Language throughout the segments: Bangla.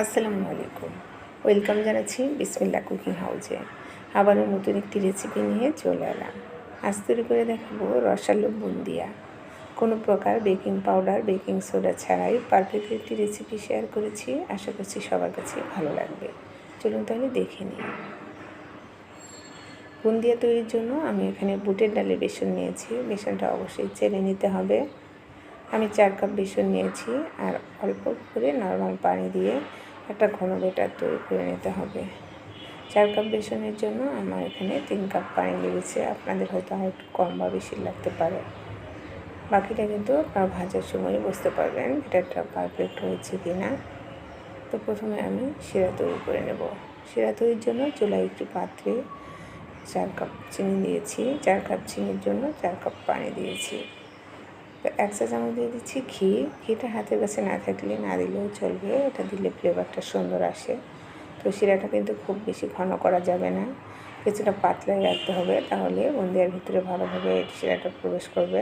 আসসালামু আলাইকুম। ওয়েলকাম জানাচ্ছি বিসমিল্লা কুকিং হাউসে। আবারও নতুন একটি রেসিপি নিয়ে চলে এলাম। আজ তৈরি করে দেখাবো রসালো বুন্দিয়া। কোনো প্রকার বেকিং পাউডার বেকিং সোডা ছাড়াই পারফেক্ট একটি রেসিপি শেয়ার করেছি। আশা করছি সবার কাছে ভালো লাগবে। চলুন তাহলে দেখে নিই। বুন্দিয়া তৈরির জন্য আমি এখানে বুটের ডালে বেসন নিয়েছি। বেসনটা অবশ্যই চেলে নিতে হবে। আমি চার কাপ বেসন নিয়েছি আর অল্প করে নর্মাল পানি দিয়ে একটা ঘন বেটার তৈরি করে নিতে হবে। চার কাপ বেসনের জন্য আমার এখানে তিন কাপ পানি লেগেছে আপনাদের হয়তো আর একটু কম বা বেশি লাগতে পারে। বাকিটা কিন্তু আপনারা ভাজার সময় বুঝতে পারবেন এটা পারফেক্ট হয়েছে কি না তো প্রথমে আমি শিরা তৈরি করে নেব। শিরা তৈরির জন্য চুলায় একটি পাত্রে চার কাপ চিনি দিয়েছি। চার কাপ চিনির জন্য চার কাপ পানি দিয়েছি। তো এক চা চামচ দিয়ে দিচ্ছি ঘি। ঘিটা হাতের কাছে না থাকলে না দিলেও চলবে। এটা দিলে ফ্লেভারটা সুন্দর আসে। তো শিরাটা কিন্তু খুব বেশি ঘন করা যাবে না। কিছুটা পাতলাই রাখতে হবে তাহলে বন্দিয়ার ভিতরে ভালোভাবে শিরাটা প্রবেশ করবে।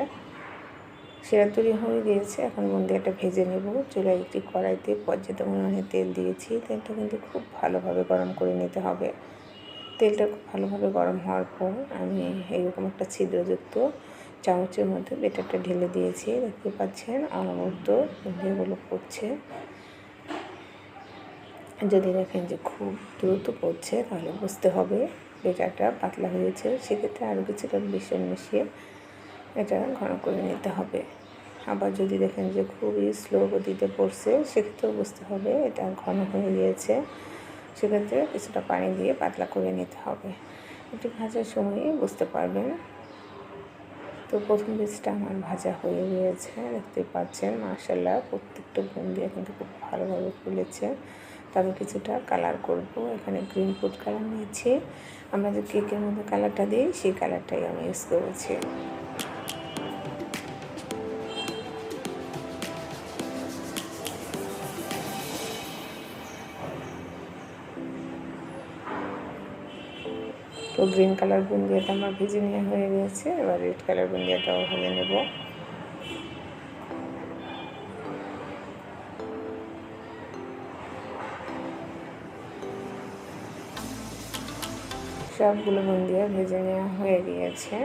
শিরা তৈরি হয়ে গিয়েছে। এখন বন্দিয়াটা ভেজে নেব। চুলায় একটি কড়াইতে পর্যাপ্ত পরিমাণে তেল দিয়েছি। তেলটা কিন্তু খুব ভালোভাবে গরম করে নিতে হবে। তেলটা খুব ভালোভাবে গরম হওয়ার পর আমি এইরকম একটা ছিদ্রযুক্ত চামচের মধ্যে বেটারটা ঢেলে দিয়েছি দেখতে পাচ্ছেন অনবরত যেগুলো পড়ছে। যদি দেখেন যে খুব দ্রুত পড়ছে, তাহলে বুঝতে হবে বেটারটা পাতলা হয়েছে। সেক্ষেত্রে আরও কিছুটা বেসন মিশিয়ে এটা ঘন করে নিতে হবে। আবার যদি দেখেন যে খুবই স্লো গতিতে পড়ছে, সেক্ষেত্রেও বুঝতে হবে এটা ঘন হয়ে গিয়েছে। সেক্ষেত্রে কিছুটা পানি দিয়ে পাতলা করে নিতে হবে। এটি ভাজার সময় বুঝতে পারবেন তো প্রথম বেজটা আমার ভাজা হয়ে গিয়েছে দেখতে পাচ্ছেন মার্শাল্লাহ প্রত্যেকটা বুন্দিয়া কিন্তু খুব ভালোভাবে ফুলেছে। তবে কিছুটা কালার করব, এখানে গ্রিন ফুড কালার নিয়েছি। আমরা যে কেকের মধ্যে কালারটা দিই, সেই কালারটাই আমি ইউজ করেছি। তো গ্রিন কালার বুন্দিয়াটা আমার ভেজে নেওয়া হয়ে গেছে। এবার রেড কালার বুন্দিয়াটাও ভেজে নেব। সবগুলো বুন্দিয়া ভেজে নেওয়া হয়ে গিয়েছে।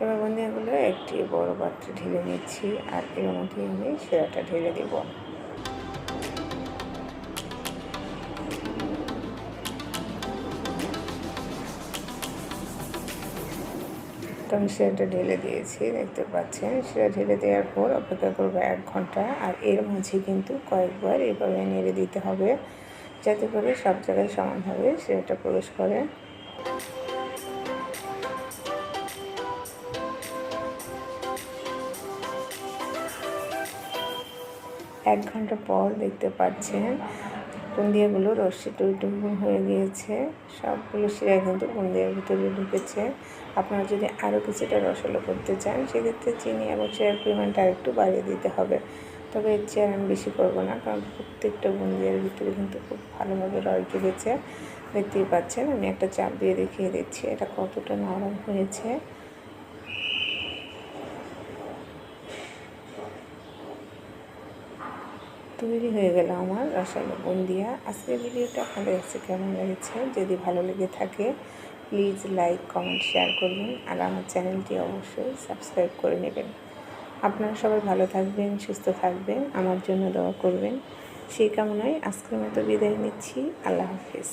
এবার বুন্দিয়াগুলো একটি বড় পাত্রে ঢেলে নিচ্ছি আর এর মধ্যে আমি সেরাটা ঢেলে দেবো। সেটা ঢেলে দিয়েছি, দেখতে পাচ্ছেন। সেটা ঢেলে দেওয়ার পর অপেক্ষা করব এক ঘণ্টা। আর এর মাঝে কিন্তু কয়েকবার এভাবে নেড়ে দিতে হবে, যাতে করে সব জায়গায় সমানভাবে সেটা প্রবেশ করে। এক ঘণ্টা পর দেখতে পাচ্ছেন বুন্দিয়াগুলো রশ্মি টুইটুম্বুন হয়ে গিয়েছে। সবগুলো শিরা কিন্তু বুন্দিয়ার ভিতরে ঢুকেছে। আপনারা যদি আরও কিছুটা রসালো করতে চান, সেক্ষেত্রে চিনি এবং চেয়ার পরিমাণটা আরেকটু বাড়িয়ে দিতে হবে। তবে এর চেয়ার আমি বেশি করব না, কারণ প্রত্যেকটা বুন্দিয়ার ভিতরে কিন্তু খুব ভালোভাবে রস ঢুকেছে। দেখতেই পাচ্ছেন, আমি একটা চাপ দিয়ে দেখিয়ে দিচ্ছি, এটা কতটা নরম হয়েছে। তৈরি হয়ে গেল আমার রসালো বন্দিয়া। আজকের ভিডিওটা আপনাদের কাছে কেমন লেগেছে? যদি ভালো লেগে থাকে, প্লিজ লাইক, কমেন্ট, শেয়ার করবেন আর আমার চ্যানেলটি অবশ্যই সাবস্ক্রাইব করে নেবেন। আপনারা সবাই ভালো থাকবেন, সুস্থ থাকবেন, আমার জন্য দোয়া করবেন। সেই কামনায় আজকের মতো বিদায় নিচ্ছি। আল্লাহ হাফিজ।